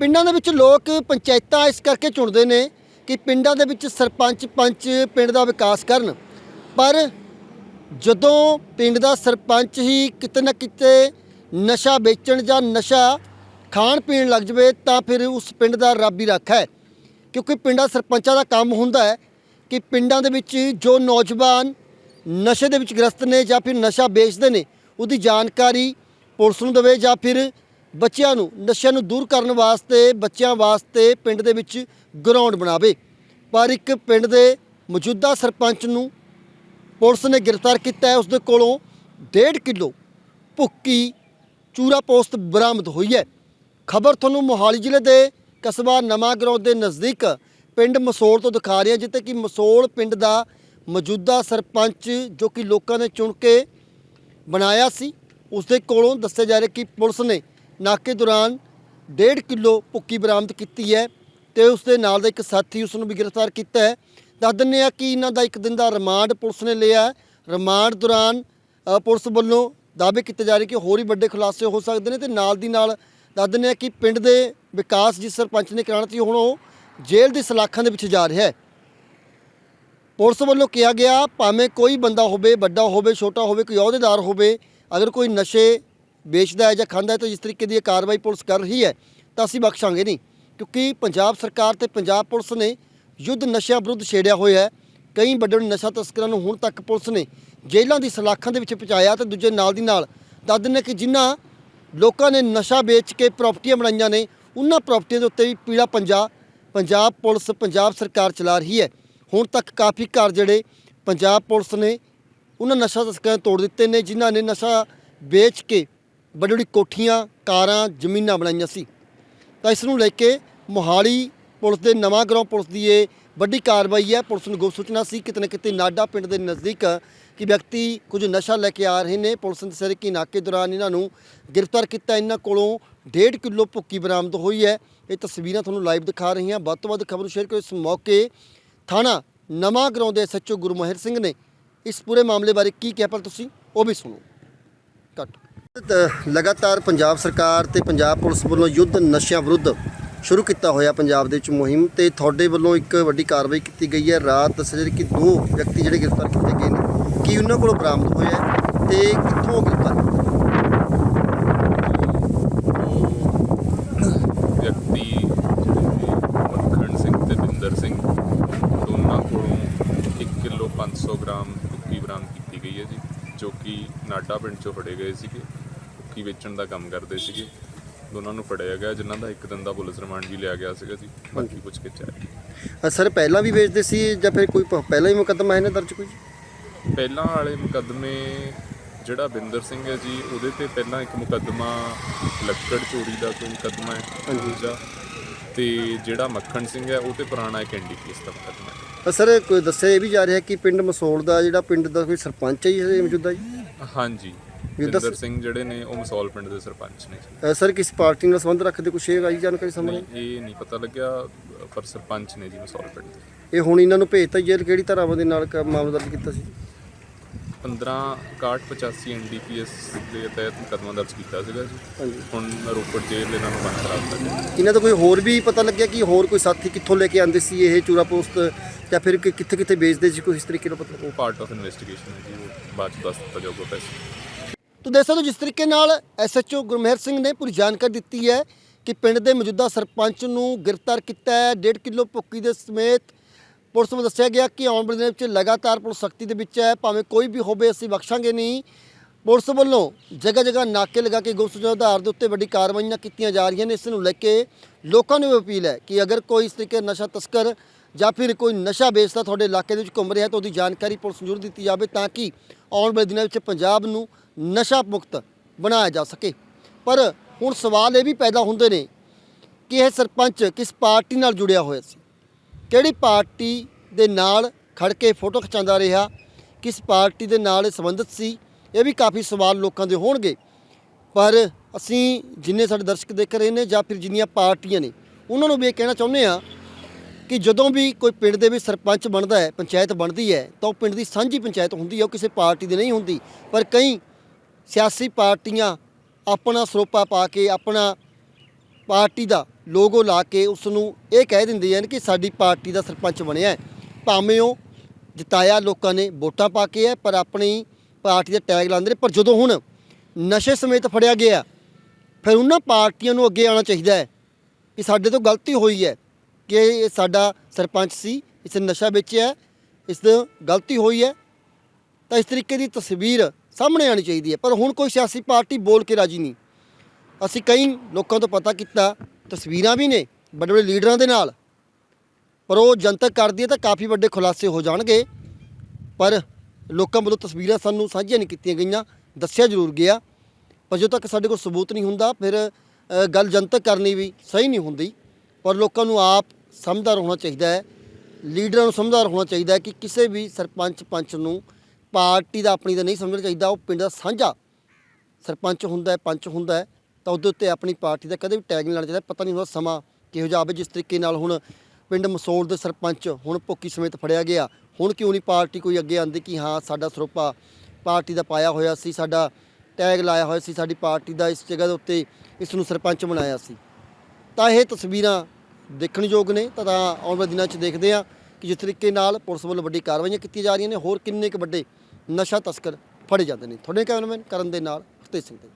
ਪਿੰਡਾਂ ਦੇ ਵਿੱਚ ਲੋਕ ਪੰਚਾਇਤਾਂ ਇਸ ਕਰਕੇ ਚੁਣਦੇ ਨੇ ਕਿ ਪਿੰਡਾਂ ਦੇ ਵਿੱਚ ਸਰਪੰਚ ਪੰਚ ਪਿੰਡ ਦਾ ਵਿਕਾਸ ਕਰਨ। ਪਰ ਜਦੋਂ ਪਿੰਡ ਦਾ ਸਰਪੰਚ ਹੀ ਕਿਤੇ ਨਾ ਕਿਤੇ ਨਸ਼ਾ ਵੇਚਣ ਜਾਂ ਨਸ਼ਾ ਖਾਣ ਪੀਣ ਲੱਗ ਜਵੇ ਤਾਂ ਫਿਰ ਉਸ ਪਿੰਡ ਦਾ ਰੱਬ ਹੀ ਰਾਖਾ ਹੈ। ਕਿਉਂਕਿ ਪਿੰਡਾਂ ਸਰਪੰਚਾਂ ਦਾ ਕੰਮ ਹੁੰਦਾ ਹੈ ਕਿ ਪਿੰਡਾਂ ਦੇ ਵਿੱਚ ਜੋ ਨੌਜਵਾਨ ਨਸ਼ੇ ਦੇ ਵਿੱਚ ਗ੍ਰਸਤ ਨੇ ਜਾਂ ਫਿਰ ਨਸ਼ਾ ਵੇਚਦੇ ਨੇ, ਉਹਦੀ ਜਾਣਕਾਰੀ ਪੁਲਿਸ ਨੂੰ ਦੇਵੇ ਜਾਂ ਫਿਰ ਬੱਚਿਆਂ ਨੂੰ, ਨਸ਼ਿਆਂ ਨੂੰ ਦੂਰ ਕਰਨ ਵਾਸਤੇ, ਬੱਚਿਆਂ ਵਾਸਤੇ ਪਿੰਡ ਦੇ ਵਿੱਚ ਗਰਾਊਂਡ ਬਣਾਵੇ। ਪਰ ਇੱਕ ਪਿੰਡ ਦੇ ਮੌਜੂਦਾ ਸਰਪੰਚ ਨੂੰ ਪੁਲਿਸ ਨੇ ਗ੍ਰਿਫਤਾਰ ਕੀਤਾ ਹੈ। ਉਸ ਦੇ ਕੋਲੋਂ 1.5 ਕਿਲੋ ਭੁੱਕੀ ਚੂਰਾ ਪੋਸਤ ਬਰਾਮਦ ਹੋਈ ਹੈ। ਖਬਰ ਤੁਹਾਨੂੰ ਮੋਹਾਲੀ ਜ਼ਿਲ੍ਹੇ ਦੇ ਕਸਬਾ ਨਵਾਂ ਗਰਾਉਂ ਦੇ ਨਜ਼ਦੀਕ ਪਿੰਡ ਮਸੋਲ ਤੋਂ ਦਿਖਾ ਰਿਹਾ ਜਿੱਥੇ ਕਿ ਮਸੋਲ ਪਿੰਡ ਦਾ ਮੌਜੂਦਾ ਸਰਪੰਚ, ਜੋ ਕਿ ਲੋਕਾਂ ਨੇ ਚੁਣ ਕੇ ਬਣਾਇਆ ਸੀ ਉਸ ਦੇ ਕੋਲੋਂ ਦੱਸਿਆ ਜਾ ਰਿਹਾ ਕਿ ਪੁਲਿਸ ਨੇ ਨਾਕੇ ਦੌਰਾਨ 1.5 ਕਿਲੋ ਭੁੱਕੀ ਬਰਾਮਦ ਕੀਤੀ ਹੈ ਤੇ ਉਸ ਦੇ ਨਾਲ ਦਾ ਇੱਕ ਸਾਥੀ ਉਸ ਨੂੰ ਵੀ ਗ੍ਰਿਫਤਾਰ ਕੀਤਾ ਹੈ। ਦੱਸ ਦਿੰਦੇ ਆ ਕਿ ਇਹਨਾਂ ਦਾ ਇੱਕ ਦਿਨ ਦਾ ਰਿਮਾਂਡ ਪੁਲਿਸ ਨੇ ਲਿਆ ਰਿਮਾਂਡ ਦੌਰਾਨ ਪੁਲਿਸ ਵੱਲੋਂ ਦਾਅਵੇ ਕੀਤੇ ਜਾ ਰਹੇ ਕਿ ਹੋਰ ਹੀ ਵੱਡੇ ਖੁਲਾਸੇ ਹੋ ਸਕਦੇ ਨੇ ਤੇ ਨਾਲ ਦੀ ਨਾਲ ਦੱਸ ਦਿੰਦੇ ਆ ਕਿ ਪਿੰਡ ਦੇ ਵਿਕਾਸ ਜਿਸ ਸਰਪੰਚ ਨੇ ਕਰਾਉਣਾ ਸੀ ਹੁਣ ਉਹ ਜੇਲ੍ਹ ਦੀ ਸਲਾਖਾਂ ਦੇ ਵਿੱਚ ਜਾ ਰਿਹਾ ਹੈ। ਪੁਲਿਸ ਵੱਲੋਂ ਕਿਹਾ ਗਿਆ, ਭਾਵੇਂ ਕੋਈ ਬੰਦਾ ਹੋਵੇ, ਵੱਡਾ ਹੋਵੇ, ਛੋਟਾ ਹੋਵੇ, ਕੋਈ ਅਹੁਦੇਦਾਰ ਹੋਵੇ, ਅਗਰ ਕੋਈ ਨਸ਼ੇ ਵੇਚਦਾ ਹੈ ਜਾਂ ਖਾਂਦਾ ਹੈ ਤਾਂ ਜਿਸ ਤਰੀਕੇ ਦੀ ਇਹ ਕਾਰਵਾਈ ਪੁਲਿਸ ਕਰ ਰਹੀ ਹੈ, ਤਾਂ ਅਸੀਂ ਬਖਸ਼ਾਂਗੇ ਨਹੀਂ। ਕਿਉਂਕਿ ਪੰਜਾਬ ਸਰਕਾਰ ਤੇ ਪੰਜਾਬ ਪੁਲਿਸ ਨੇ ਯੁੱਧ ਨਸ਼ਿਆਂ ਵਿਰੁੱਧ ਛੇੜਿਆ ਹੋਇਆ ਹੈ। ਕਈ ਵੱਡੇ ਵੱਡੇ ਨਸ਼ਾ ਤਸਕਰਾਂ ਨੂੰ ਹੁਣ ਤੱਕ ਪੁਲਿਸ ਨੇ ਜੇਲ੍ਹਾਂ ਦੀ ਸਲਾਖਾਂ ਦੇ ਵਿੱਚ ਪਹੁੰਚਾਇਆ ਤੇ ਦੂਜੇ ਨਾਲ ਦੀ ਨਾਲ ਦੱਸ ਦਿੰਦੇ ਕਿ ਜਿਨ੍ਹਾਂ ਲੋਕਾਂ ਨੇ ਨਸ਼ਾ ਵੇਚ ਕੇ ਪ੍ਰਾਪਰਟੀਆਂ ਬਣਾਈਆਂ ਨੇ, ਉਹਨਾਂ ਪ੍ਰਾਪਰਟੀਆਂ ਦੇ ਉੱਤੇ ਵੀ ਪੀੜਾ ਪੰਜਾ, ਪੰਜਾਬ ਪੁਲਿਸ, ਪੰਜਾਬ ਸਰਕਾਰ ਚਲਾ ਰਹੀ ਹੈ। ਹੁਣ ਤੱਕ ਕਾਫੀ ਘਰ ਜਿਹੜੇ ਪੰਜਾਬ ਪੁਲਿਸ ਨੇ ਉਹਨਾਂ ਨਸ਼ਾ ਤਸਕਰਾਂ ਨੇ ਤੋੜ ਦਿੱਤੇ ਨੇ, ਜਿਨ੍ਹਾਂ ਨੇ ਨਸ਼ਾ ਵੇਚ ਕੇ ਵੱਡੀ ਵੱਡੀ ਕੋਠੀਆਂ, ਕਾਰਾਂ, ਜ਼ਮੀਨਾਂ ਬਣਾਈਆਂ ਸੀ। ਤਾਂ ਇਸ ਨੂੰ ਲੈ ਕੇ ਮੋਹਾਲੀ ਪੁਲਿਸ ਦੇ ਨਵਾਂ ਗਰਾਉਂ ਪੁਲਿਸ ਦੀ ਇਹ ਵੱਡੀ ਕਾਰਵਾਈ ਹੈ। ਪੁਲਿਸ ਨੂੰ ਗੁਪਤ ਸੂਚਨਾ ਸੀ ਕਿਤੇ ਨਾ ਕਿਤੇ ਨਾਡਾ ਪਿੰਡ ਦੇ ਨਜ਼ਦੀਕ ਕਿ ਵਿਅਕਤੀ ਕੁਝ ਨਸ਼ਾ ਲੈ ਕੇ ਆ ਰਹੇ ਨੇ। ਪੁਲਿਸ ਨੇ ਦੱਸਿਆ ਕਿ ਨਾਕੇ ਦੌਰਾਨ ਇਹਨਾਂ ਨੂੰ ਗ੍ਰਿਫਤਾਰ ਕੀਤਾ। ਇਹਨਾਂ ਕੋਲੋਂ 1.5 ਕਿਲੋ ਭੁੱਕੀ ਬਰਾਮਦ ਹੋਈ ਹੈ। ਇਹ ਤਸਵੀਰਾਂ ਤੁਹਾਨੂੰ ਲਾਈਵ ਦਿਖਾ ਰਹੀ ਹਾਂ ਵੱਧ ਤੋਂ ਵੱਧ ਖਬਰ ਨੂੰ ਸ਼ੇਅਰ ਕਰੋ। ਇਸ ਮੌਕੇ ਥਾਣਾ ਨਵਾਂ ਗਰਾਉਂ ਦੇ ਐਸਐਚਓ ਗੁਰਮਹਿਰ ਸਿੰਘ ਨੇ ਇਸ ਪੂਰੇ ਮਾਮਲੇ ਬਾਰੇ ਕੀ ਕਿਹਾ, ਪਰ ਤੁਸੀਂ ਉਹ ਵੀ ਸੁਣੋ। ਕੱਟ ਲਗਾਤਾਰ ਪੰਜਾਬ ਸਰਕਾਰ ਤੇ ਪੰਜਾਬ ਪੁਲਿਸ ਵੱਲੋਂ ਯੁੱਧ ਨਸ਼ਿਆਂ ਵਿਰੁੱਧ ਸ਼ੁਰੂ ਕੀਤਾ ਹੋਇਆ ਪੰਜਾਬ ਦੇ ਵਿੱਚ ਮੁਹਿੰਮ ਤੇ ਤੁਹਾਡੇ ਵੱਲੋਂ ਇੱਕ ਵੱਡੀ ਕਾਰਵਾਈ ਕੀਤੀ ਗਈ ਹੈ। ਰਾਤ ਦੱਸਿਆ ਜਾ ਰਿਹਾ ਕਿ ਦੋ ਵਿਅਕਤੀ ਜਿਹੜੇ ਗ੍ਰਿਫਤਾਰ ਕੀਤੇ ਗਏ ਨੇ, ਕੀ ਉਹਨਾਂ ਕੋਲੋਂ ਬਰਾਮਦ ਹੋਇਆ ਹੈ ਤੇ ਕਿੱਥੋਂ ਗ੍ਰਿਫਤਾਰ ਵਿਅਕਤੀ ਮੱਖਣ ਸਿੰਘ ਤੇ ਬਿੰਦਰ ਸਿੰਘ, ਦੋਨਾਂ ਕੋਲੋਂ 1 ਕਿਲੋ 500 ਗ੍ਰਾਮ ਭੁੱਕੀ ਬਰਾਮਦ ਕੀਤੀ ਗਈ ਹੈ ਜੀ, ਜੋ ਕਿ ਨਾਡਾ ਪਿੰਡ ਚੋਂ ਫੜੇ ਗਏ ਸੀਗੇ। ਭੁੱਕੀ ਵੇਚਣ ਦਾ ਕੰਮ ਕਰਦੇ ਸੀਗੇ। ਦੋਨਾਂ ਨੂੰ ਫੜਿਆ ਗਿਆ ਜਿਨ੍ਹਾਂ ਦਾ ਇੱਕ ਦਿਨ ਦਾ ਪੁਲਿਸ ਰਿਮਾਂਡ ਵੀ ਲਿਆ ਗਿਆ ਸੀਗਾ ਜੀ। ਬਾਕੀ ਪੁੱਛ ਕੇ ਚਾਹ ਸਰ ਪਹਿਲਾਂ ਵੀ ਵੇਚਦੇ ਸੀ ਜਾਂ ਫਿਰ ਕੋਈ ਪਹਿਲਾਂ ਹੀ ਮੁਕੱਦਮਾ ਹੈ ਨਾ ਦਰਜ ਕੋਈ? ਪਹਿਲਾਂ ਵਾਲੇ ਮੁਕੱਦਮੇ ਜਿਹੜਾ ਬਿੰਦਰ ਸਿੰਘ ਹੈ ਜੀ ਉਹਦੇ ਤੇ ਪਹਿਲਾਂ ਇੱਕ ਮੁਕੱਦਮਾ ਲੱਕੜ ਚੋਰੀ ਦਾ ਕੋਈ ਮੁਕੱਦਮਾ ਹੈ ਹਾਂਜੀ। ਦੂਜਾ। ਤੇ ਜਿਹੜਾ ਮੱਖਣ ਸਿੰਘ ਹੈ ਉਹ ਤੇ ਪੁਰਾਣਾ ਇੱਕ ਐਨਡੀਪੀਐਸ ਦਾ ਮੁਕੱਦਮਾ ਹੈ। ਸਰ ਕੋਈ ਦੱਸਿਆ ਇਹ ਵੀ ਜਾ ਰਿਹਾ ਕਿ ਪਿੰਡ ਮਸੋਲ ਦਾ ਜਿਹੜਾ ਪਿੰਡ ਦਾ ਕੋਈ ਸਰਪੰਚ ਹੈ ਜੀ ਮੌਜੂਦਾ ਜੀ? ਹਾਂਜੀ। ਬਿੰਦਰ ਸਿੰਘ ਜਿਹੜੇ ਨੇ ਉਹ ਮਸੌਲ ਪਿੰਡ ਦੇ ਸਰਪੰਚ ਨੇ। ਜੀ ਅ, ਸਰ ਕਿਸ ਪਾਰਟੀ ਨਾਲ ਸੰਬੰਧ ਰੱਖਦੇ? ਕੁਛ ਇਹ ਆਈ ਜਾਣਕਾਰੀ ਸਾਹਮਣੇ? ਨਹੀਂ ਇਹ ਨਹੀਂ ਪਤਾ ਲੱਗਿਆ ਪਰ ਸਰਪੰਚ ਨੇ ਜੀ ਮਸੌਲ ਪਿੰਡ ਦੇ। ਇਹ ਹੁਣ ਇਹਨਾਂ ਨੂੰ ਭੇਜਤਾ ਜੇਲ੍ਹ ਕਿਹੜੀ ਧਾਰਾਵਾਂ ਦੇ ਨਾਲ ਕ- ਮਾਮਲਾ ਦਰਜ ਕੀਤਾ ਸੀ? 15 6185 ਐਨਡੀਪੀਐਸ ਦੇ ਤਹਿਤ ਮੁਕੱਦਮਾ ਦਰਜ ਕੀਤਾ ਸੀਗਾ ਜੀ। ਹਾਂਜੀ। ਹੁਣ ਰੋਪੜ ਜੇਲ੍ਹ ਇਹਨਾਂ ਨੂੰ ਬੰਦ ਕਰਾ ਦਿੱਤਾ ਗਿਆ। ਇਹਨਾਂ ਦਾ ਕੋਈ ਹੋਰ ਵੀ ਪਤਾ ਲੱਗਿਆ ਕਿ ਹੋਰ ਕੋਈ ਸਾਥੀ ਕਿੱਥੋਂ ਲੈ ਕੇ ਆਂਦੇ ਸੀ ਇਹ ਚੂਰਾ ਪੋਸਟ? ਜਾਂ ਫਿਰ ਕਿ ਕਿੱਥੇ ਕਿੱਥੇ ਵੇਚਦੇ ਸੀ ਕੋਈ ਇਸ ਤਰੀਕੇ ਦਾ ਪਤਾ ਉਹ ਪਾਰਟ ਆਫ ਇਨਵੈਸਟੀਗੇਸ਼ਨ ਹੈ ਜੀ ਉਹ ਬਾਅਦ ਚ ਦੱਸ ਦਿੱਤਾ ਜਾਊਗਾ ਪੈਸੇ। ਤੋ ਦੇਖ ਸਕਦੇ ਹੋ ਜਿਸ ਤਰੀਕੇ ਨਾਲ ਐਸਐਚਓ ਗੁਰਮਹਿਰ ਸਿੰਘ ਨੇ ਪੂਰੀ ਜਾਣਕਾਰੀ ਦਿੱਤੀ ਹੈ ਕਿ ਪਿੰਡ ਦੇ ਮੌਜੂਦਾ ਸਰਪੰਚ ਨੂੰ ਗ੍ਰਿਫਤਾਰ ਕੀਤਾ ਹੈ 1.5 ਕਿਲੋ ਭੁੱਕੀ ਦੇ ਸਮੇਤ ਪੁਲਿਸ ਨੂੰ ਦੱਸਿਆ ਗਿਆ ਕਿ ਆਉਣ ਵਾਲੇ ਦਿਨਾਂ ਵਿੱਚ ਲਗਾਤਾਰ ਪੁਲਿਸ ਸਖਤੀ ਦੇ ਵਿੱਚ ਹੈ, ਭਾਵੇਂ ਕੋਈ ਵੀ ਹੋਵੇ ਅਸੀਂ ਬਖਸ਼ਾਂਗੇ ਨਹੀਂ। ਪੁਲਿਸ ਵੱਲੋਂ ਜਗ੍ਹਾ ਜਗ੍ਹਾ ਨਾਕੇ ਲਗਾ ਕੇ ਗੁਪਤ ਆਧਾਰ ਦੇ ਉੱਤੇ ਵੱਡੀ ਕਾਰਵਾਈਆਂ ਕੀਤੀਆਂ ਜਾ ਰਹੀਆਂ ਨੇ, ਇਸ ਨੂੰ ਲੈ ਕੇ ਲੋਕਾਂ ਨੂੰ ਵੀ ਅਪੀਲ ਹੈ ਕਿ ਅਗਰ ਕੋਈ ਇਸ ਤਰੀਕੇ ਨਸ਼ਾ ਤਸਕਰ ਜਾਂ ਫਿਰ ਕੋਈ ਨਸ਼ਾ ਵੇਚਦਾ ਤੁਹਾਡੇ ਇਲਾਕੇ ਦੇ ਵਿੱਚ ਘੁੰਮ ਰਿਹਾ ਤਾਂ ਉਹਦੀ ਜਾਣਕਾਰੀ ਪੁਲਿਸ ਨੂੰ ਜ਼ਰੂਰ ਦਿੱਤੀ ਜਾਵੇ ਤਾਂ ਕਿ ਆਉਣ ਵਾਲੇ ਦਿਨਾਂ ਵਿੱਚ ਪੰਜਾਬ ਨੂੰ ਨਸ਼ਾ ਮੁਕਤ ਬਣਾਇਆ ਜਾ ਸਕੇ। ਪਰ ਹੁਣ ਸਵਾਲ ਇਹ ਵੀ ਪੈਦਾ ਹੁੰਦੇ ਨੇ ਕਿ ਇਹ ਸਰਪੰਚ ਕਿਸ ਪਾਰਟੀ ਨਾਲ ਜੁੜਿਆ ਹੋਇਆ ਸੀ? ਕਿਹੜੀ ਪਾਰਟੀ ਦੇ ਨਾਲ ਖੜ ਕੇ ਫੋਟੋ ਖਿਚਾਉਂਦਾ ਰਿਹਾ? ਕਿਸ ਪਾਰਟੀ ਦੇ ਨਾਲ ਇਹ ਸੰਬੰਧਿਤ ਸੀ? ਇਹ ਵੀ ਕਾਫੀ ਸਵਾਲ ਲੋਕਾਂ ਦੇ ਹੋਣਗੇ। ਪਰ ਅਸੀਂ ਜਿੰਨੇ ਸਾਡੇ ਦਰਸ਼ਕ ਦੇਖ ਰਹੇ ਨੇ ਜਾਂ ਫਿਰ ਜਿੰਨੀਆਂ ਪਾਰਟੀਆਂ ਨੇ, ਉਹਨਾਂ ਨੂੰ ਵੀ ਇਹ ਕਹਿਣਾ ਚਾਹੁੰਦੇ ਆ ਕਿ ਜਦੋਂ ਵੀ ਕੋਈ ਪਿੰਡ ਦੇ ਵਿੱਚ ਸਰਪੰਚ ਬਣਦਾ ਹੈ, ਪੰਚਾਇਤ ਬਣਦੀ ਹੈ, ਤਾਂ ਉਹ ਪਿੰਡ ਦੀ ਸਾਂਝੀ ਪੰਚਾਇਤ ਹੁੰਦੀ ਹੈ, ਉਹ ਕਿਸੇ ਪਾਰਟੀ ਦੀ ਨਹੀਂ ਹੁੰਦੀ। ਪਰ ਕਈ ਸਿਆਸੀ ਪਾਰਟੀਆਂ ਆਪਣਾ ਸਰੋਪਾ ਪਾ ਕੇ, ਆਪਣਾ ਪਾਰਟੀ ਦਾ ਲੋਗੋ ਲਾ ਕੇ ਉਸ ਨੂੰ ਇਹ ਕਹਿ ਦਿੰਦੇ ਹਨ ਕਿ ਸਾਡੀ ਪਾਰਟੀ ਦਾ ਸਰਪੰਚ ਬਣਿਆ ਹੈ। ਭਾਵੇਂ ਉਹ ਜਿਤਾਇਆ ਲੋਕਾਂ ਨੇ ਵੋਟਾਂ ਪਾ ਕੇ ਹੈ, ਪਰ ਆਪਣੀ ਪਾਰਟੀ ਦਾ ਟੈਗ ਲਾਉਂਦੇ ਨੇ। ਪਰ ਜਦੋਂ ਹੁਣ ਨਸ਼ੇ ਸਮੇਤ ਫੜਿਆ ਗਿਆ, ਫਿਰ ਉਹਨਾਂ ਪਾਰਟੀਆਂ ਨੂੰ ਅੱਗੇ ਆਉਣਾ ਚਾਹੀਦਾ ਹੈ ਕਿ ਸਾਡੇ ਤੋਂ ਗਲਤੀ ਹੋਈ ਹੈ ਕਿ ਇਹ ਸਾਡਾ ਸਰਪੰਚ ਸੀ, ਇਸ ਨਸ਼ਾ ਵੇਚਿਆ ਇਸ ਗਲਤੀ ਹੋਈ ਹੈ। ਤਾਂ ਇਸ ਤਰੀਕੇ ਦੀ ਤਸਵੀਰ ਸਾਹਮਣੇ ਆਣੀ ਚਾਹੀਦੀ ਹੈ। ਪਰ ਹੁਣ ਕੋਈ ਸਿਆਸੀ ਪਾਰਟੀ ਬੋਲ ਕੇ ਰਾਜੀ ਨਹੀਂ। ਅਸੀਂ ਕਈ ਲੋਕਾਂ ਤੋਂ ਪਤਾ ਕੀਤਾ, ਤਸਵੀਰਾਂ ਵੀ ਨੇ, ਵੱਡੇ ਵੱਡੇ ਲੀਡਰਾਂ ਦੇ ਨਾਲ। ਪਰ ਉਹ ਜਨਤਕ ਕਰਦੀ ਹੈ ਤਾਂ ਕਾਫੀ ਵੱਡੇ ਖੁਲਾਸੇ ਹੋ ਜਾਣਗੇ। ਪਰ ਲੋਕਾਂ ਵੱਲੋਂ ਤਸਵੀਰਾਂ ਸਾਨੂੰ ਸਾਂਝੀਆਂ ਨਹੀਂ ਕੀਤੀਆਂ ਗਈਆਂ। ਦੱਸਿਆ ਜ਼ਰੂਰ ਗਿਆ। ਪਰ ਜਦੋਂ ਤੱਕ ਸਾਡੇ ਕੋਲ ਸਬੂਤ ਨਹੀਂ ਹੁੰਦਾ, ਫਿਰ ਗੱਲ ਜਨਤਕ ਕਰਨੀ ਵੀ ਸਹੀ ਨਹੀਂ ਹੁੰਦੀ। ਪਰ ਲੋਕਾਂ ਨੂੰ ਆਪ ਸਮਝਦਾਰ ਹੋਣਾ ਚਾਹੀਦਾ ਹੈ। ਲੀਡਰਾਂ ਨੂੰ ਸਮਝਦਾਰ ਹੋਣਾ ਚਾਹੀਦਾ ਹੈ ਕਿ ਕਿਸੇ ਵੀ ਸਰਪੰਚ ਪੰਚ ਨੂੰ ਪਾਰਟੀ ਦਾ ਆਪਣੀ ਦਾ ਨਹੀਂ ਸਮਝਣਾ ਚਾਹੀਦਾ, ਉਹ ਪਿੰਡ ਦਾ ਸਾਂਝਾ ਸਰਪੰਚ ਹੁੰਦਾ ਹੈ, ਪੰਚ ਹੁੰਦਾ ਹੈ, ਤਾਂ ਉਹਦੇ ਉੱਤੇ ਆਪਣੀ ਪਾਰਟੀ ਦਾ ਕਦੇ ਵੀ ਟੈਗ ਨਹੀਂ ਲਾਣਾ ਚਾਹੀਦਾ, ਪਤਾ ਨਹੀਂ ਹੁੰਦਾ ਸਮਾਂ ਕਿਹੋ ਜਿਹਾ ਆਵੇ, ਜਿਸ ਤਰੀਕੇ ਨਾਲ ਹੁਣ ਪਿੰਡ ਮਸੋਲ ਦੇ ਸਰਪੰਚ ਹੁਣ ਭੁੱਕੀ ਸਮੇਤ ਫੜਿਆ ਗਿਆ। ਹੁਣ ਕਿਉਂ ਨਹੀਂ ਪਾਰਟੀ ਕੋਈ ਅੱਗੇ ਆਂਦੀ ਕਿ ਹਾਂ, ਸਾਡਾ ਸਰੋਪਾ ਪਾਰਟੀ ਦਾ ਪਾਇਆ ਹੋਇਆ ਸੀ, ਸਾਡਾ ਟੈਗ ਲਾਇਆ ਹੋਇਆ ਸੀ, ਸਾਡੀ ਪਾਰਟੀ ਦਾ ਇਸ ਜਗ੍ਹਾ ਦੇ ਉੱਤੇ ਇਸ ਨੂੰ ਸਰਪੰਚ ਬਣਾਇਆ ਸੀ। ਤਾਂ ਇਹ ਤਸਵੀਰਾਂ ਦੇਖਣਯੋਗ ਨੇ, ਤਾਂ ਤਾਂ ਆਉਣ ਵਾਲੇ ਦਿਨਾਂ 'ਚ ਦੇਖਦੇ ਆ ਕਿ ਜਿਸ ਤਰੀਕੇ ਨਾਲ ਪੁਲਿਸ ਵੱਲੋਂ ਵੱਡੀ ਕਾਰਵਾਈਆਂ ਕੀਤੀਆਂ ਜਾ ਰਹੀਆਂ ਨੇ, ਹੋਰ ਕਿੰਨੇ ਕੁ ਵੱਡੇ ਨਸ਼ਾ ਤਸਕਰ ਫੜੇ ਜਾਂਦੇ ਨੇ। ਤੁਹਾਡੇ ਕੈਮਰਾਮੈਨ ਕਰਨ ਦੇ ਨਾਲ ਹਰਤੇਜ ਸਿੰਘ ਦੇ